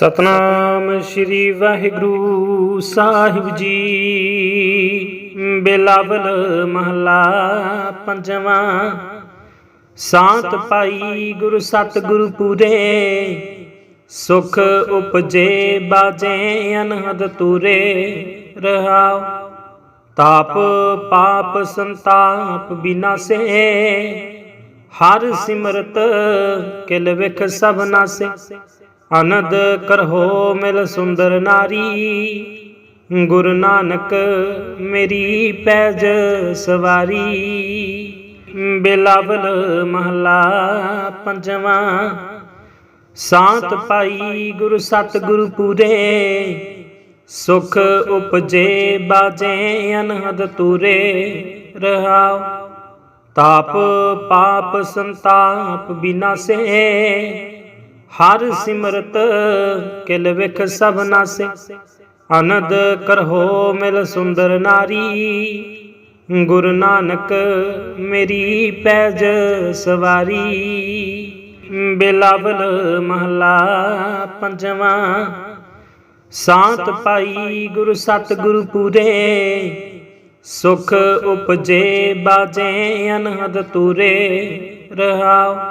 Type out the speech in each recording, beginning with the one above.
ਸਤਨਾਮ ਸ੍ਰੀ ਵਾਹਿਗੁਰੂ ਸਾਹਿਬ ਜੀ। ਬਿਲਾਵਲ ਮਹਲਾ ਪੰਜਵਾਂ। ਸਾਤ ਪਾਈ ਗੁਰ ਸਤਿਗੁਰੂ ਪੂਰੇ। ਸੁਖ ਉਪਜੇ ਬਾਜੇ ਅਨਹਦ ਤੂਰੇ ਰਹਾਉ। ਤਾਪ ਪਾਪ ਸੰਤਾਪ ਬਿਨਾਸੇ ਹਰ ਸਿਮਰਤ ਕਿਲ ਵਿਖ ਸਭ ਨਾਸੇ। ਅਨੰਦ ਕਰਹੋ ਮਿਲ ਸੁੰਦਰ ਨਾਰੀ, ਗੁਰੂ ਨਾਨਕ ਮੇਰੀ ਪੈਜ ਸਵਾਰੀ। ਬਿਲਾਵਲ ਮਹਲਾ ਪੰਜਵਾਂ, ਸਾਤ ਪਾਈ ਗੁਰੂ ਸਤਿਗੁਰੂ ਪੂਰੇ, ਸੁਖ ਉਪਜੇ ਬਾਜੇ ਅਨਹਦ ਤੂਰੇ ਰਹਾਉ ਤਾਪ ਪਾਪ ਸੰਤਾਪ ਬਿਨਾਸੇ ਹਰ ਸਿਮਰਤ ਕਿਲ ਵਿਖ ਸਭ ਨਾਸੇ ਅਨੰਦ ਕਰਹੋ ਮਿਲ ਸੁੰਦਰ ਨਾਰੀ। ਗੁਰੂ ਨਾਨਕ ਮੇਰੀ ਪੈਜ ਸਵਾਰੀ। ਬਿਲਾਵਲ ਮਹਲਾ ਪੰਜਵਾਂ, ਸਾਤ ਪਾਈ ਗੁਰੂ ਸਤਿਗੁਰੂ ਪੂਰੇ। ਸੁਖ ਉਪਜੇ ਬਾਜੇ ਅਨਹਦ ਤੂਰੇ ਰਹਾਉ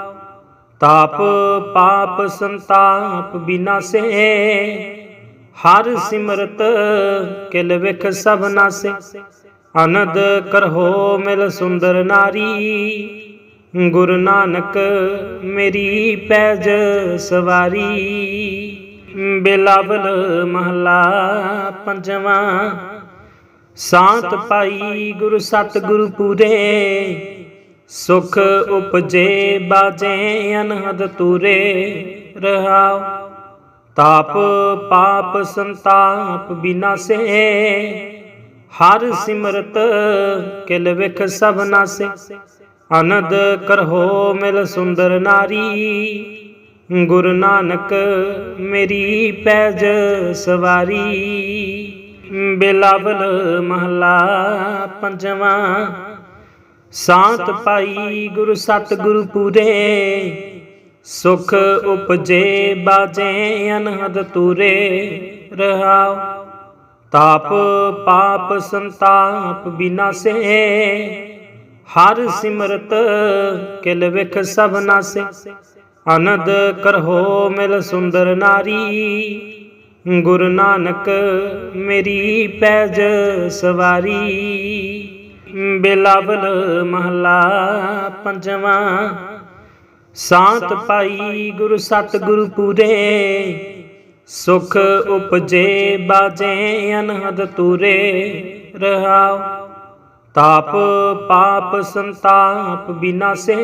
ਤਾਪ, ਪਾਪ, ਸੰਤਾਪ ਬਿਨਾਸੇ ਹਰ ਸਿਮਰਤ ਕਿਲ ਵਿਖ ਸਭ ਨਾਸੇ ਅਨੰਦ ਕਰਹੋ ਮਿਲ ਸੁੰਦਰ ਨਾਰੀ। ਗੁਰੂ ਨਾਨਕ ਮੇਰੀ ਪੈਜ ਸਵਾਰੀ। ਬਿਲਾਵਲ ਮਹਲਾ ਪੰਜਵਾਂ। ਸਾਤ ਪਾਈ ਗੁਰੂ ਸਤਿਗੁਰੂ ਪੂਰੇ। ਸੁਖ ਉਪਜੇ ਬਾਜੇ ਅਨਹਦ ਤੂਰੇ ਰਹਾਉ। ਤਾਪ ਪਾਪ ਸੰਤਾਪ ਬਿਨਾ ਸੇ ਹਰ ਸਿਮਰਤ ਕਿਲ ਵਿਖ ਸਭ ਨਾਸੇ। ਅਨੰਦ ਕਰਹੋ ਮਿਲ ਸੁੰਦਰ ਨਾਰੀ। ਗੁਰੂ ਨਾਨਕ ਮੇਰੀ ਪੈਜ ਸਵਾਰੀ। ਬਿਲਾਵਲ ਮਹਲਾ ਪੰਜਵਾਂ ਸਾਤ ਪਾਈ ਗੁਰੂ ਸਤਿਗੁਰੂ ਪੂਰੇ, ਸੁਖ ਉਪਜੇ ਬਾਜੇ ਅਨਹਦ ਤੂਰੇ ਰਹਾਉ। ਤਾਪ ਪਾਪ ਸੰਤਾਪ ਬਿਨਾਸੇ ਹਰ ਸਿਮਰਤ ਕਿਲ ਵਿਖ ਸਭ ਨਾਸੇ। ਅਨੰਦ ਕਰਹੋ ਮਿਲ ਸੁੰਦਰ ਨਾਰੀ, ਗੁਰੂ ਨਾਨਕ ਮੇਰੀ ਪੈਜ ਸਵਾਰੀ। ਬਿਲਾਵਲ ਮਹਲਾ ਪੰਜਵਾਂ। ਸਾਤ ਪਾਈ ਗੁਰੂ ਸਤਿਗੁਰੂ ਪੂਰੇ, ਸੁਖ ਉਪਜੇ ਬਾਜੇ ਅਨਹਦ ਤੂਰੇ ਰਹਾਉ। ਤਾਪ ਪਾਪ ਸੰਤਾਪ ਬਿਨਾਸੇ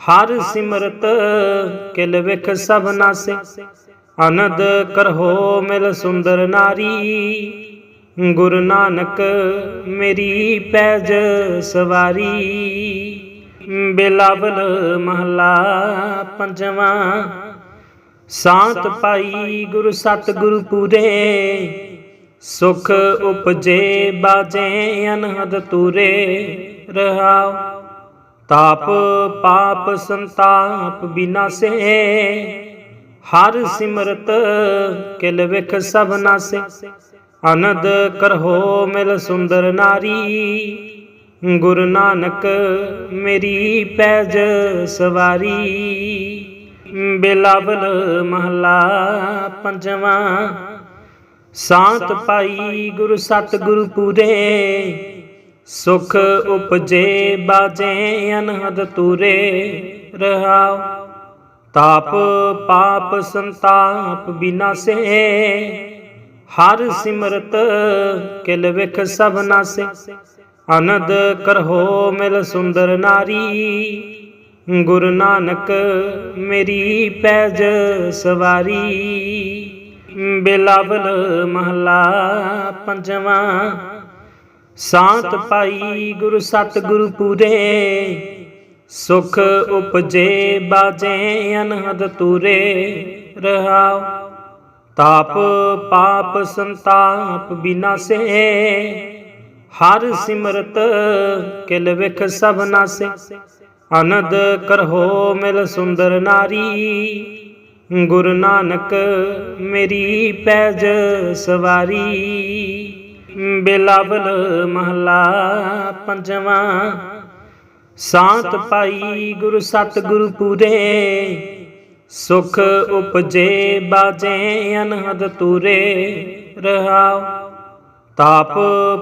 ਹਰ ਸਿਮਰਤ ਕਿਲ ਵਿਖ ਸਭ ਨਾਸੇ। ਅਨੰਦ ਕਰਹੋ ਮਿਲ ਸੁੰਦਰ ਨਾਰੀ ਗੁਰੂ ਨਾਨਕ, ਮੇਰੀ ਪੈਜ ਸਵਾਰੀ। ਬਿਲਾਵਲ ਮਹਲਾ ਪੰਜਵਾਂ, ਸਾਤ ਪਾਈ ਗੁਰੂ ਸਤਿਗੁਰੂ ਪੂਰੇ। ਸੁਖ ਉਪਜੇ ਬਾਜੇ ਅਨਹਦ ਤੂਰੇ ਰਹਾਉ। ਤਾਪ ਪਾਪ ਸੰਤਾਪ ਬਿਨਾਸੇ, ਹਰ ਸਿਮਰਤ ਕਿਲ ਵਿਖ ਸਭ ਨਾਸੇ। ਅਨੰਦ ਕਰਹੋ ਮਿਲ ਸੁੰਦਰ ਨਾਰੀ, ਗੁਰੂ ਨਾਨਕ ਮੇਰੀ ਪੈਜ ਸਵਾਰੀ। ਬਿਲਾਵਲ ਮਹਲਾ ਪੰਜਵਾਂ, ਸਾਤ ਪਾਈ ਗੁਰੂ ਸਤਿਗੁਰੂ ਪੂਰੇ, ਸੁਖ ਉਪਜੇ ਬਾਜੇ ਅਨਹਦ ਤੂਰੇ ਰਹਾਉ। ਤਾਪ ਪਾਪ ਸੰਤਾਪ ਬਿਨਾਸੇ ਹਰ ਸਿਮਰਤ ਕਿਲ ਵਿਖ ਸਭ ਨਾਸੇ, ਅਨੰਦ ਕਰਹੋ ਮਿਲ ਸੁੰਦਰ ਨਾਰੀ। ਗੁਰੂ ਨਾਨਕ ਮੇਰੀ ਪੈਜ ਸਵਾਰੀ। ਬਿਲਾਵਲ ਮਹਲਾ ਪੰਜਵਾਂ, ਸਾਤ ਪਾਈ ਗੁਰੂ ਸਤਿਗੁਰੂ ਪੂਰੇ। ਸੁਖ ਉਪਜੇ ਬਾਜੇ ਅਨਹਦ ਤੂਰੇ ਰਹਾਉ ਤਾਪ, ਪਾਪ, ਸੰਤਾਪ ਬਿਨਾਸੇ ਹਰ ਸਿਮਰਤ ਕਿਲ ਵਿਖ ਸਭ ਨਾਸੇ ਅਨੰਦ ਕਰਹੋ ਮਿਲ ਸੁੰਦਰ ਨਾਰੀ। ਗੁਰੂ ਨਾਨਕ ਮੇਰੀ ਪੈਜ ਸਵਾਰੀ। ਬਿਲਾਵਲ ਮਹਲਾ ਪੰਜਵਾਂ। ਸਾਤ ਪਾਈ ਗੁਰੂ ਸਤਿਗੁਰੂ ਪੂਰੇ। ਸੁਖ ਉਪਜੇ ਬਾਜੇ ਅਨਹਦ ਤੂਰੇ ਰਹਾਉ। ਤਾਪ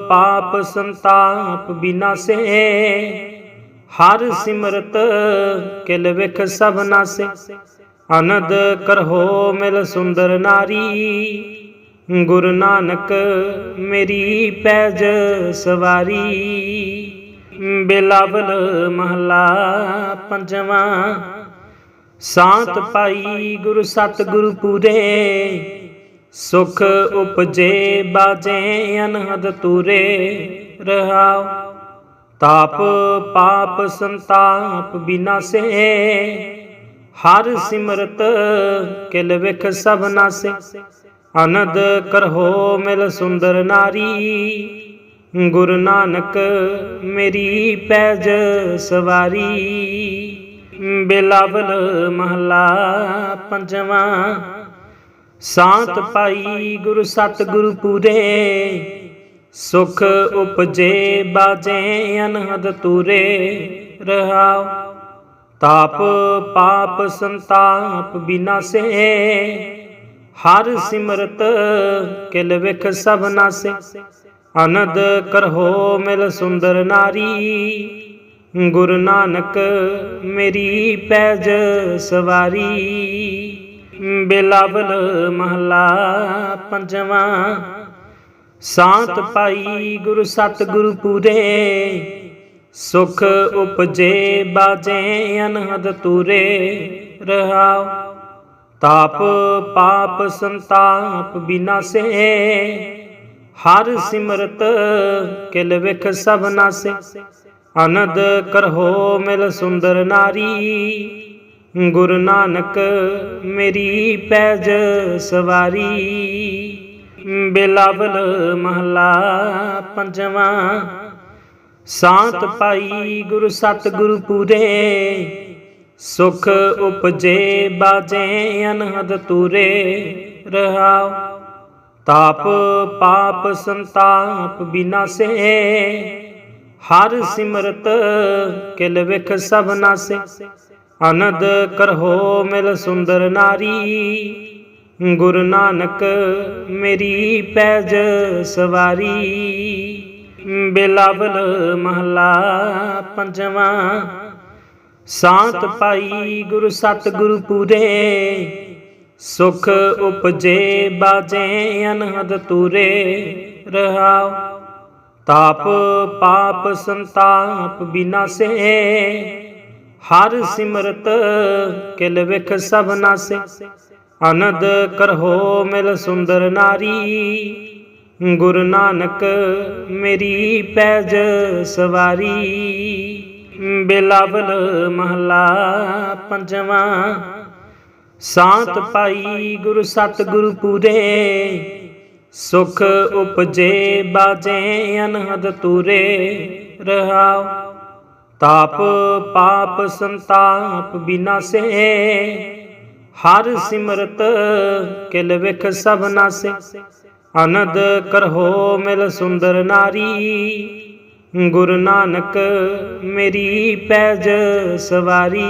ਪਾਪ ਸੰਤਾਪ ਬਿਨਾਸੇ ਹਰ ਸਿਮਰਤ ਕਿਲ ਵਿਖ ਸਭ ਨਾਸੇ। ਅਨੰਦ ਕਰਹੋ ਮਿਲ ਸੁੰਦਰ ਨਾਰੀ। ਗੁਰੂ ਨਾਨਕ ਮੇਰੀ ਪੈਜ ਸਵਾਰੀ। ਬਿਲਾਵਲ ਮਹਲਾ ਪੰਜਵਾਂ ਸਾਤ ਪਾਈ ਗੁਰੂ ਸਤਿਗੁਰੂ ਪੂਰੇ, ਸੁਖ ਉਪਜੇ ਬਾਜੇ ਅਨਹਦ ਤੂਰੇ ਰਹਾਉ। ਤਾਪ, ਪਾਪ, ਸੰਤਾਪ ਬਿਨਾਸੇ ਹਰ ਸਿਮਰਤ ਕਿਲ ਵਿਖ ਸਭ ਨਾਸੇ। ਅਨੰਦ ਕਰਹੋ ਮਿਲ ਸੁੰਦਰ ਨਾਰੀ, ਗੁਰੂ ਨਾਨਕ ਮੇਰੀ ਪੈਜ ਸਵਾਰੀ। ਬਿਲਾਵਲ ਮਹਲਾ ਪੰਜਵਾਂ। ਸਾਤ ਪਾਈ ਗੁਰੂ ਸਤਿਗੁਰੂ ਪੂਰੇ, ਸੁਖ ਉਪਜੇ ਬਾਜੇ ਅਨਹਦ ਤੂਰੇ ਰਹਾਉ। ਤਾਪ ਪਾਪ ਸੰਤਾਪ ਬਿਨਾਸੇ, ਹਰ ਸਿਮਰਤ ਕਿਲ ਵਿਖ ਸਭ ਨਾਸੇ। ਅਨੰਦ ਕਰਹੋ ਮਿਲ ਸੁੰਦਰ ਨਾਰੀ ਗੁਰੂ ਨਾਨਕ, ਮੇਰੀ ਪੈਜ ਸਵਾਰੀ। ਬਿਲਾਵਲ ਮਹਲਾ ਪੰਜਵਾਂ, ਸਾਤ ਪਾਈ ਗੁਰੂ ਸਤਿਗੁਰੂ ਪੂਰੇ। ਸੁਖ ਉਪਜੇ ਬਾਜੇ ਅਨਹਦ ਤੂਰੇ ਰਹਾਉ। ਤਾਪ ਪਾਪ ਸੰਤਾਪ ਬਿਨਾਸੇ। ਹਰ ਸਿਮਰਤ ਕਿਲ ਵਿਖ ਸਭ ਨਾਸੇ। ਅਨੰਦ ਕਰਹੋ ਮਿਲ ਸੁੰਦਰ ਨਾਰੀ, ਗੁਰੂ ਨਾਨਕ ਮੇਰੀ ਪੈਜ ਸਵਾਰੀ। ਬਿਲਾਵਲ ਮਹਲਾ ਪੰਜਵਾਂ, ਸਾਤ ਪਾਈ ਗੁਰੂ ਸਤਿਗੁਰੂ ਪੂਰੇ, ਸੁਖ ਉਪਜੇ ਬਾਜੇ ਅਨਹਦ ਤੂਰੇ ਰਹਾਉ ਤਾਪ ਪਾਪ ਸੰਤਾਪ ਬਿਨਾਸੇ ਹਰ ਸਿਮਰਤ ਕਿਲ ਵਿਖ ਸਭ ਨਾਸੇ ਅਨੰਦ ਕਰਹੋ ਮਿਲ ਸੁੰਦਰ ਨਾਰੀ। ਗੁਰੂ ਨਾਨਕ ਮੇਰੀ ਪੈਜ ਸਵਾਰੀ। ਬਿਲਾਵਲ ਮਹਲਾ ਪੰਜਵਾਂ, ਸਾਤ ਪਾਈ ਗੁਰੂ ਸਤਿਗੁਰੂ ਪੂਰੇ। ਸੁਖ ਉਪਜੇ ਬਾਜੇ ਅਨਹਦ ਤੂਰੇ ਰਹਾਉ ਤਾਪ ਪਾਪ ਸੰਤਾਪ ਬਿਨਾਸੇ ਹਰ ਸਿਮਰਤ ਕਿਲ ਵਿਖ ਸਭ ਨਾਸੇ ਅਨੰਦ ਕਰਹੋ ਮਿਲ ਸੁੰਦਰ ਨਾਰੀ। ਗੁਰੂ ਨਾਨਕ ਮੇਰੀ ਪੈਜ ਸਵਾਰੀ। ਬਿਲਾਵਲ ਮਹਲਾ ਪੰਜਵਾਂ। ਸਾਤ ਪਾਈ ਗੁਰੂ ਸਤਿਗੁਰੂ ਪੂਰੇ। ਸੁਖ ਉਪਜੇ ਬਾਜੇ ਅਨਹਦ ਤੂਰੇ ਰਹਾਉ। ਤਾਪ ਪਾਪ ਸੰਤਾਪ ਬਿਨਾਸੇ ਹਰ ਸਿਮਰਤ ਕਿਲ ਵਿਖ ਸਭ ਨਾਸੇ। ਅਨੰਦ ਕਰਹੋ ਮਿਲ ਸੁੰਦਰ ਨਾਰੀ। ਗੁਰੂ ਨਾਨਕ ਮੇਰੀ ਪੈਜ ਸਵਾਰੀ।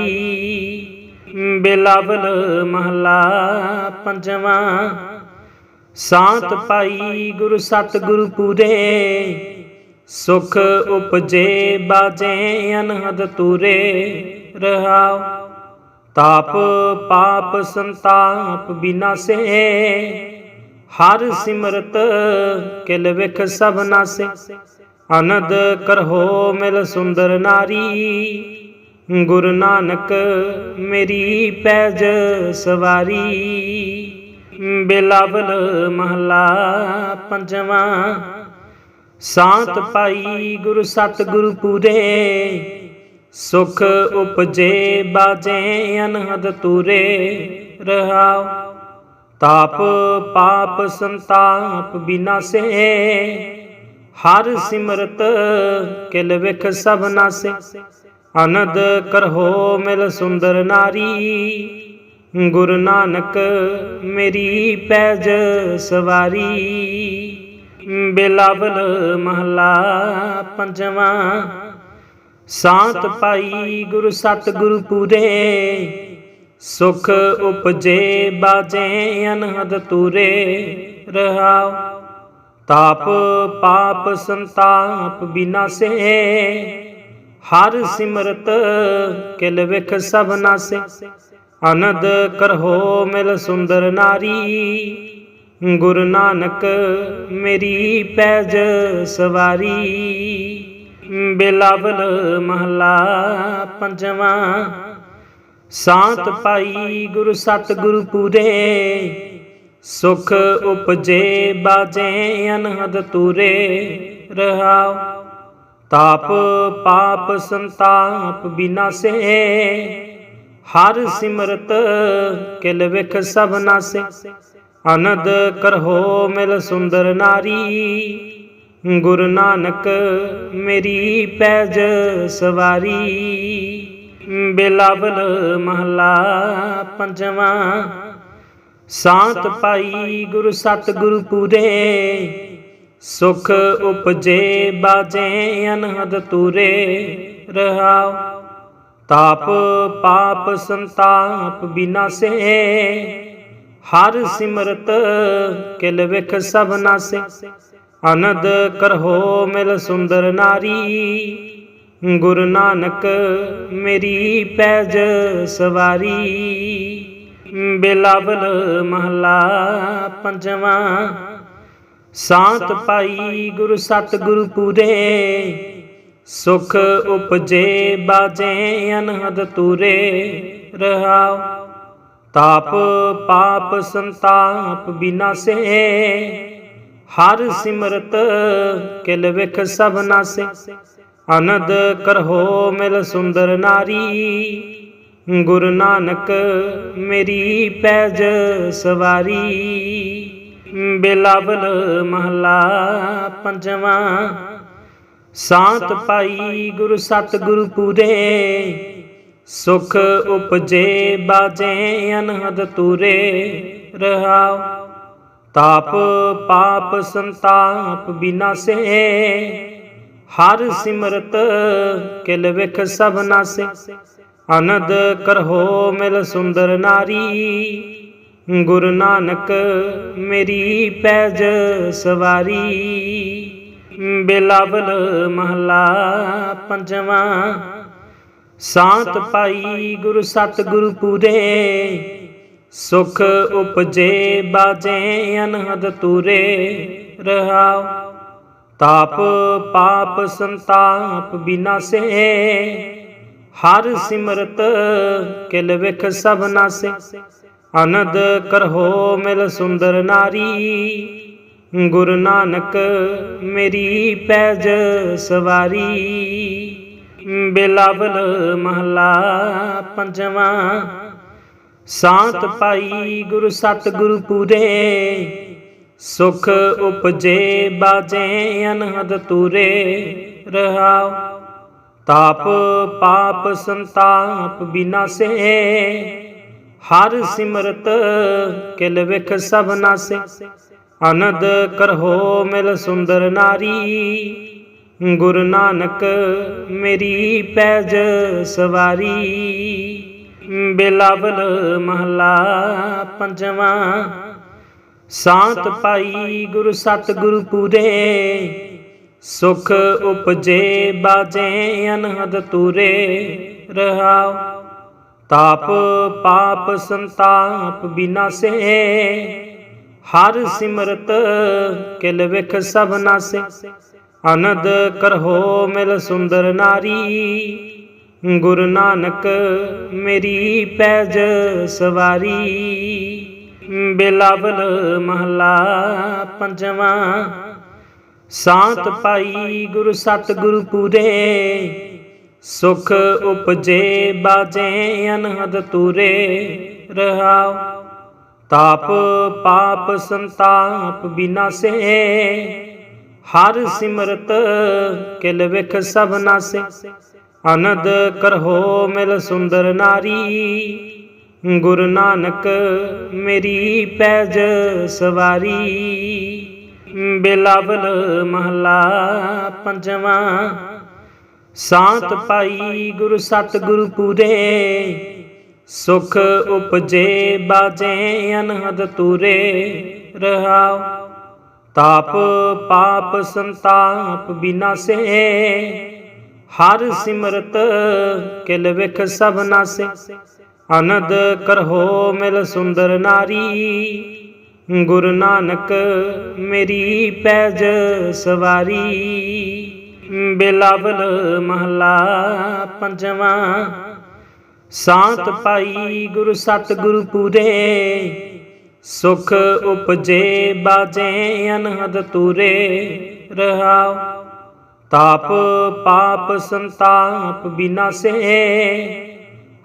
ਬਿਲਾਵਲ ਮਹਲਾ ਪੰਜਵਾਂ ਸਾਤ ਪਾਈ ਗੁਰ ਸਤਿਗੁਰ ਪੂਰੇ, ਸੁਖ ਉਪਜੇ ਬਾਜੇ ਅਨਹਦ ਤੂਰੇ ਰਹਾਉ ਤਾਪ ਪਾਪ ਸੰਤਾਪ ਬਿਨਾਸੇ ਹਰ ਸਿਮਰਤ ਕਿਲ ਵਿਖ ਸਭ ਨਾਸੇ। ਅਨੰਦ ਕਰਹੋ ਮਿਲ ਸੁੰਦਰ ਨਾਰੀ, ਗੁਰੂ ਨਾਨਕ ਮੇਰੀ ਪੈਜ ਸਵਾਰੀ। ਬਿਲਾਵਲ ਮਹਲਾ ਪੰਜਵਾਂ। ਸਾਤ ਪਾਈ ਗੁਰੂ ਸਤਿਗੁਰੂ ਪੂਰੇ, ਸੁਖ ਉਪਜੇ ਬਾਜੇ ਅਨਹਦ ਤੂਰੇ ਰਹਾਉ। ਤਾਪ ਪਾਪ ਸੰਤਾਪ ਬਿਨਾਸੇ ਹਰ ਸਿਮਰਤ ਕਿਲ ਵਿਖ ਸਭ ਨਾਸੇ। ਅਨੰਦ ਕਰਹੋ ਮਿਲ ਸੁੰਦਰ ਨਾਰੀ ਗੁਰੂ ਨਾਨਕ, ਮੇਰੀ ਪੈਜ ਸਵਾਰੀ। ਬਿਲਾਵਲ ਮਹਲਾ ਪੰਜਵਾਂ, ਸਾਤ ਪਾਈ ਗੁਰੂ ਸਤਿਗੁਰੂ ਪੂਰੇ। ਸੁਖ ਉਪਜੇ ਬਾਜੇ ਅਨਹਦ ਤੂਰੇ ਰਹਾਉ। ਤਾਪ ਪਾਪ ਸੰਤਾਪ ਬਿਨਾਸੇ, ਹਰ ਸਿਮਰਤ ਕਿਲ ਵਿਖ ਸਭ ਸੇ ਅਨੰਦ ਕਰਹੋ ਮਿਲ ਸੁੰਦਰ ਨਾਰੀ, ਗੁਰੂ ਨਾਨਕ ਮੇਰੀ ਪੈਜ ਸਵਾਰੀ। ਬਿਲਾਵਲ ਮਹਲਾ ਪੰਜਵਾਂ, ਸਾਤ ਪਾਈ ਗੁਰੂ ਸਤਿਗੁਰੂ ਪੂਰੇ, ਸੁਖ ਉਪਜੇ ਬਾਜੇ ਅਨਹਦ ਤੂਰੇ ਰਹਾਉ। ਤਾਪ ਪਾਪ ਸੰਤਾਪ ਬਿਨਾਸੇ ਹਰ ਸਿਮਰਤ ਕਿਲ ਵਿਖ ਸਭ ਨਾਸੇ ਅਨੰਦ ਕਰਹੋ ਮਿਲ ਸੁੰਦਰ ਨਾਰੀ। ਗੁਰੂ ਨਾਨਕ ਮੇਰੀ ਪੈਜ ਸਵਾਰੀ। ਬਿਲਾਵਲ ਮਹਲਾ ਪੰਜਵਾਂ, ਸਾਤ ਪਾਈ ਗੁਰੂ ਸਤਿਗੁਰੂ ਪੂਰੇ। ਸੁਖ ਉਪਜੇ ਬਾਜੇ ਅਨਹਦ ਤੂਰੇ ਰਹਾਉ ਤਾਪ, ਪਾਪ, ਸੰਤਾਪ ਬਿਨਾਸੇ ਹਰ ਸਿਮਰਤ ਕਿਲ ਵਿਖ ਸਭ ਨਾਸੇ ਅਨੰਦ ਕਰਹੋ ਮਿਲ ਸੁੰਦਰ ਨਾਰੀ। ਗੁਰੂ ਨਾਨਕ ਮੇਰੀ ਪੈਜ ਸਵਾਰੀ। ਬਿਲਾਵਲ ਮਹਲਾ ਪੰਜਵਾਂ। ਸਾਤ ਪਾਈ ਗੁਰੂ ਸਤਿਗੁਰੂ ਪੂਰੇ। ਸੁਖ ਉਪਜੇ ਬਾਜੇ ਅਨਹਦ ਤੂਰੇ ਰਹਾਉ। ਤਾਪ ਪਾਪ ਸੰਤਾਪ ਬਿਨਾ ਸੇ। ਹਰ ਸਿਮਰਤ ਕਿਲ ਵਿਖ ਸਭ ਨਾਸੇ। ਅਨੰਦ ਕਰਹੋ ਮਿਲ ਸੁੰਦਰ ਨਾਰੀ। ਗੁਰੂ ਨਾਨਕ ਮੇਰੀ ਪੈਜ ਸਵਾਰੀ। ਬਿਲਾਵਲ ਮਹਲਾ ਪੰਜਵਾਂ ਸਾਤ ਪਾਈ ਗੁਰੂ ਸਤਿਗੁਰੂ ਪੂਰੇ, ਸੁਖ ਉਪਜੇ ਬਾਜੇ ਅਨਹਦ ਤੂਰੇ ਰਹਾਉ ਤਾਪ ਪਾਪ ਸੰਤਾਪ ਬਿਨਾਸੇ ਹਰ ਸਿਮਰਤ ਕਿਲ ਵਿਖ ਸਭ ਨਾਸੇ। ਅਨੰਦ ਕਰਹੋ ਮਿਲ ਸੁੰਦਰ ਨਾਰੀ, ਗੁਰੂ ਨਾਨਕ ਮੇਰੀ ਪੈਜ ਸਵਾਰੀ। ਬਿਲਾਵਲ ਮਹਲਾ ਪੰਜਵਾਂ। ਸਾਤ ਪਾਈ ਗੁਰੂ ਸਤਿਗੁਰੂ ਪੂਰੇ, ਸੁਖ ਉਪਜੇ ਬਾਜੇ ਅਨਹਦ ਤੂਰੇ ਰਹਾਉ। ਤਾਪ ਪਾਪ ਸੰਤਾਪ ਬਿਨਾਸੇ ਹਰ ਸਿਮਰਤ ਕਿਲ ਵਿਖ ਸਭ ਨਾਸੇ। ਅਨੰਦ ਕਰਹੋ ਮਿਲ ਸੁੰਦਰ ਨਾਰੀ ਗੁਰੂ ਨਾਨਕ ਮੇਰੀ ਪੈਜ ਸਵਾਰੀ। ਬਿਲਾਵਲ ਮਹਲਾ ਪੰਜਵਾਂ। ਸਾਤ ਪਾਈ ਗੁਰੂ ਸਤਿਗੁਰੂ ਪੂਰੇ। ਸੁਖ ਉਪਜੇ ਬਾਜੇ ਅਨਹਦ ਤੂਰੇ ਰਹਾਉ। ਤਾਪ ਪਾਪ ਸੰਤਾਪ ਬਿਨਾਸੇ ਹਰ ਸਿਮਰਤ ਕਿਲ ਵਿਖ ਸਭ ਨਾਸੇ। ਅਨੰਦ ਕਰਹੋ ਮਿਲ ਸੁੰਦਰ ਨਾਰੀ, ਗੁਰੂ ਨਾਨਕ ਮੇਰੀ ਪੈਜ ਸਵਾਰੀ। ਬਿਲਾਵਲ ਮਹਲਾ ਪੰਜਵਾਂ, ਸਾਤ ਪਾਈ ਗੁਰੂ ਸਤਿਗੁਰੂ ਪੂਰੇ, ਸੁਖ ਉਪਜੇ ਬਾਜੇ ਅਨਹਦ ਤੂਰੇ ਰਹਾਉ। ਤਾਪ ਪਾਪ ਸੰਤਾਪ ਬਿਨਾਸੇ ਹਰ ਸਿਮਰਤ ਕਿਲ ਵਿਖ ਸਭ ਨਾਸੇ। ਅਨੰਦ ਕਰਹੋ ਮਿਲ ਸੁੰਦਰ ਨਾਰੀ। ਗੁਰੂ ਨਾਨਕ ਮੇਰੀ ਪੈਜ ਸਵਾਰੀ। ਬਿਲਾਵਲ ਮਹਲਾ ਪੰਜਵਾਂ। ਸਾਤ ਪਾਈ ਗੁਰੂ ਸਤਿਗੁਰੂ ਪੂਰੇ। ਸੁਖ ਉਪਜੇ ਬਾਜੇ ਅਨਹਦ ਤੂਰੇ ਰਹਾਉ ਤਾਪ ਪਾਪ ਸੰਤਾਪ ਬਿਨਾਸੇ ਹਰ ਸਿਮਰਤ ਕਿਲ ਵਿਖ ਸਭ ਨਾਸੇ। ਅਨੰਦ ਕਰਹੋ ਮਿਲ ਸੁੰਦਰ ਨਾਰੀ। ਗੁਰੂ ਨਾਨਕ ਮੇਰੀ ਪੈਜ ਸਵਾਰੀ। ਬਿਲਾਵਲ ਮਹਲਾ ਪੰਜਵਾਂ। ਸਾਤ ਪਾਈ ਗੁਰੂ ਸਤ ਗੁਰੂ ਪੂਰੇ। ਸੁਖ ਉਪਜੇ ਬਾਜੇ ਅਨਹਦ ਤੂਰੇ ਰਹਾਉ। ਤਾਪ ਪਾਪ ਸੰਤਾਪ ਬਿਨਾਸੇ ਹਰ ਸਿਮਰਤ ਕਿਲ ਵਿਖ ਸਭ ਨਾਸੇ। ਅਨੰਦ ਕਰਹੋ ਮਿਲ ਸੁੰਦਰ ਨਾਰੀ। ਗੁਰੂ ਨਾਨਕ ਮੇਰੀ ਪੈਜ ਸਵਾਰੀ। ਬਿਲਾਵਲ ਮਹਲਾ ਪੰਜਵਾਂ ਸਾਤ ਪਾਈ ਗੁਰੂ ਸਤ ਗੁਰੂ ਪੂਰੇ, ਸੁਖ ਉਪਜੇ ਬਾਜੇ ਅਨਹਦ ਤੂਰੇ ਰਹਾਉ। ਤਾਪ ਪਾਪ ਸੰਤਾਪ ਬਿਨਾਸੇ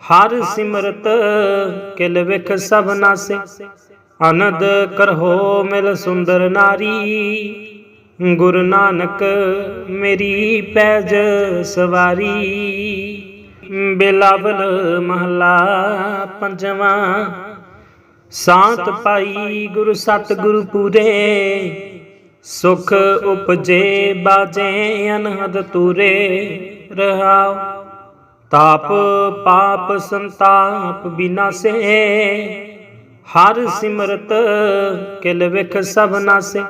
ਹਰ ਸਿਮਰਤ ਕਿਲ ਵਿਖ ਸਭ ਨਾਸੇ। ਅਨੰਦ ਕਰਹੋ ਮਿਲ ਸੁੰਦਰ ਨਾਰੀ, ਗੁਰੂ ਨਾਨਕ ਮੇਰੀ ਪੈਜ ਸਵਾਰੀ। ਬਿਲਾਵਲ ਮਹਲਾ ਪੰਜਵਾਂ। ਸਾਤ ਪਾਈ ਗੁਰੂ ਸਤ ਗੁਰੂ ਪੂਰੇ, ਸੁਖ ਉਪਜੇ ਬਾਜੇ ਅਨਹਦ ਤੂਰੇ ਰਹਾਉ। ਤਾਪ ਪਾਪ ਸੰਤਾਪ ਬਿਨਾਸੇ ਹਰ ਸਿਮਰਤ ਕਿਲ ਵਿਖ ਸਭ ਨਾਸੇ।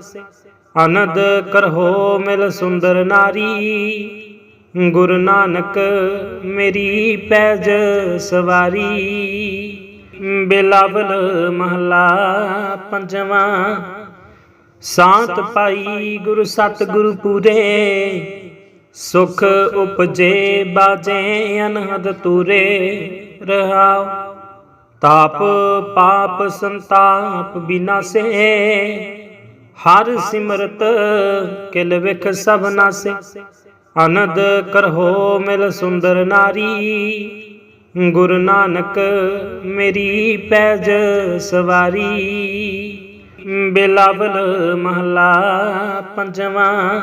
ਅਨੰਦ ਕਰਹੋ ਮਿਲ ਸੁੰਦਰ ਨਾਰੀ ਗੁਰੂ ਨਾਨਕ ਮੇਰੀ ਪੈਜ ਸਵਾਰੀ। ਬਿਲਾਵਲ ਮਹਲਾ ਪੰਜਵਾਂ। ਸਾਤ ਪਾਈ ਗੁਰੂ ਸਤ ਗੁਰੂ ਪੂਰੇ। ਸੁਖ ਉਪਜੇ ਬਾਜੇ ਅਨਹਦ ਤੂਰੇ ਰਹਾਉ। ਤਾਪ ਪਾਪ ਸੰਤਾਪ ਬਿਨਾਸੇ ਹਰ ਸਿਮਰਤ ਕਿਲ ਵਿਖ ਸਭ ਨਾਸੇ। ਅਨੰਦ ਕਰਹੋ ਮਿਲ ਸੁੰਦਰ ਨਾਰੀ। ਗੁਰੂ ਨਾਨਕ ਮੇਰੀ ਪੈਜ ਸਵਾਰੀ। ਬਿਲਾਵਲ ਮਹਲਾ ਪੰਜਵਾਂ।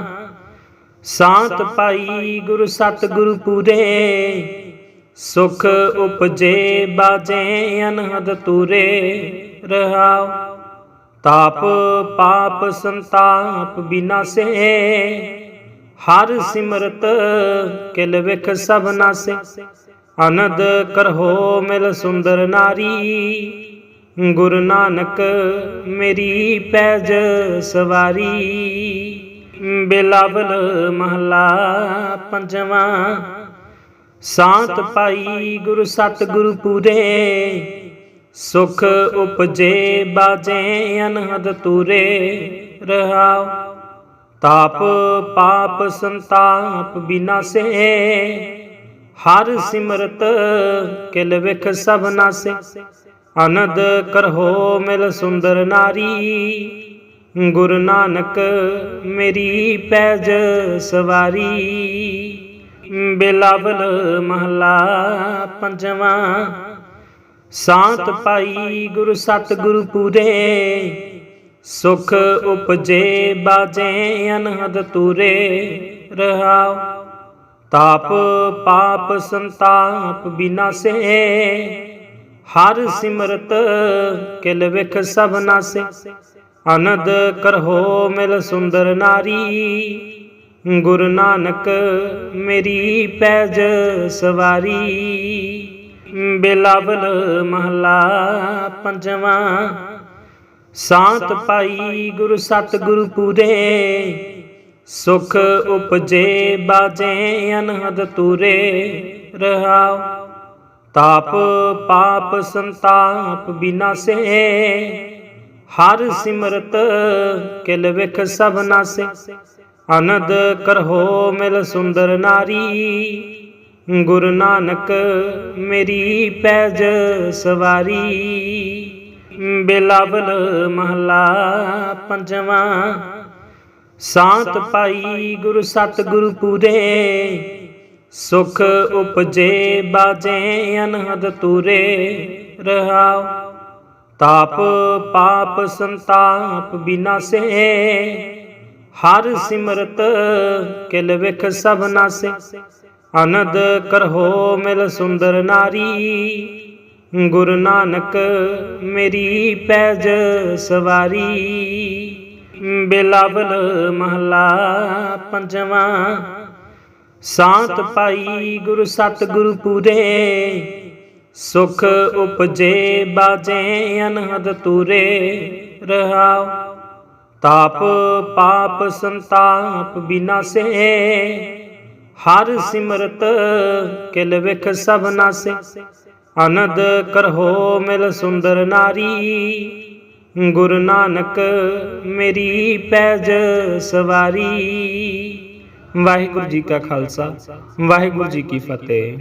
ਸਾਤ ਪਾਈ ਗੁਰੂ ਸਤ ਗੁਰੂ ਪੂਰੇ। ਸੁਖ ਉਪਜੇ ਬਾਜੇ ਅਨਹਦ ਤੂਰੇ ਰਹਾਉ। ਤਾਪ ਪਾਪ ਸੰਤਾਪ ਬਿਨਾਸੇ। ਹਰ ਸਿਮਰਤ ਕਿਲ ਵਿਖ ਸਭ ਨਾਸੇ ਅਨੰਦ ਕਰਹੋ ਮਿਲ ਸੁੰਦਰ ਨਾਰੀ। ਗੁਰੂ ਨਾਨਕ ਮੇਰੀ ਪੈਜ ਸਵਾਰੀ। ਬਿਲਾਵਲ ਮਹਲਾ ਪੰਜਵਾਂ, ਸਾਤ ਪਾਈ ਗੁਰੂ ਸਤ ਗੁਰੂ ਪੂਰੇ। ਸੁਖ ਉਪਜੇ ਬਾਜੇ ਅਨਹਦ ਤੂਰੇ ਰਹਾਉ ਤਾਪ ਪਾਪ ਸੰਤਾਪ ਬਿਨਾਸੇ ਹਰ ਸਿਮਰਤ ਕਿਲ ਵਿਖ ਸਭ ਨਾਸੇ ਅਨੰਦ ਕਰਹੋ ਮਿਲ ਸੁੰਦਰ ਨਾਰੀ। ਗੁਰੂ ਨਾਨਕ ਮੇਰੀ ਪੈਜ ਸਵਾਰੀ। ਬਿਲਾਵਲ ਮਹਲਾ ਪੰਜਵਾਂ। ਸਾਤ ਪਾਈ ਗੁਰੂ ਸਤ ਗੁਰੂ ਪੂਰੇ। ਸੁਖ ਉਪਜੇ ਬਾਜੇ ਅਨਹਦ ਤੂਰੇ ਰਹਾਉ। ਤਾਪ ਪਾਪ ਸੰਤਾਪ ਬਿਨਾਸੇ ਹਰ ਸਿਮਰਤ ਕਿਲ ਵਿਖ ਸਭ ਨਾਸੇ। ਅਨੰਦ ਕਰਹੋ ਮਿਲ ਸੁੰਦਰ ਨਾਰੀ। ਗੁਰੂ ਨਾਨਕ ਮੇਰੀ ਪੈਜ ਸਵਾਰੀ। ਬਿਲਾਵਲ ਮਹਲਾ ਪੰਜਵਾਂ ਸਾਤ ਪਾਈ ਗੁਰ ਸਤ ਗੁਰੂ ਪੂਰੇ, ਸੁਖ ਉਪਜੇ ਬਾਜੇ ਅਨਹਦ ਤੂਰੇ ਰਹਾਉ। ਤਾਪ ਪਾਪ ਸੰਤਾਪ ਬਿਨਾਸੇ ਹਰ ਸਿਮਰਤ ਕਿਲ ਵਿਖ ਸਭ ਨਾਸੇ। ਅਨੰਦ ਕਰਹੋ ਮਿਲ ਸੁੰਦਰ ਨਾਰੀ, ਗੁਰੂ ਨਾਨਕ ਮੇਰੀ ਪੈਜ ਸਵਾਰੀ। ਬਿਲਾਵਲ ਮਹਲਾ ਪੰਜਵਾਂ। ਸਾਤ ਪਾਈ ਗੁਰੂ ਸਤ ਗੁਰੂ ਪੂਰੇ, ਸੁਖ ਉਪਜੇ ਬਾਜੇ ਅਨਹਦ ਤੂਰੇ ਰਹਾਉ ਤਾਪ ਪਾਪ ਸੰਤਾਪ ਬਿਨਾਸੇ ਹਰ ਸਿਮਰਤ ਕਿਲ ਵਿਖ ਸਭ ਨਾਸੇ। ਅਨੰਦ ਕਰਹੋ ਮਿਲ ਸੁੰਦਰ ਨਾਰੀ ਗੁਰੂ ਨਾਨਕ ਮੇਰੀ ਪੈਜ ਸਵਾਰੀ। ਬਿਲਾਵਲ ਮਹਲਾ ਪੰਜਵਾਂ। ਸਾਤ ਪਾਈ ਗੁਰੂ ਸਤ ਗੁਰੂ ਪੂਰੇ। ਸੁਖ ਉਪਜੇ ਬਾਜੇ ਅਨਹਦ ਤੂਰੇ ਰਹਾਉ। ਤਾਪ ਪਾਪ ਸੰਤਾਪ ਬਿਨਾਸੇ। ਹਰ ਸਿਮਰਤ ਕਿਲ ਵਿਖ ਸਭ ਨਾਸੇ। ਅਨੰਦ ਕਰਹੋ ਮਿਲ ਸੁੰਦਰ ਨਾਰੀ, ਗੁਰੂ ਨਾਨਕ ਮੇਰੀ ਪੈਜ ਸਵਾਰੀ। ਵਾਹਿਗੁਰੂ ਜੀ ਕਾ ਖਾਲਸਾ, ਵਾਹਿਗੁਰੂ ਜੀ ਕੀ ਫਤਿਹ।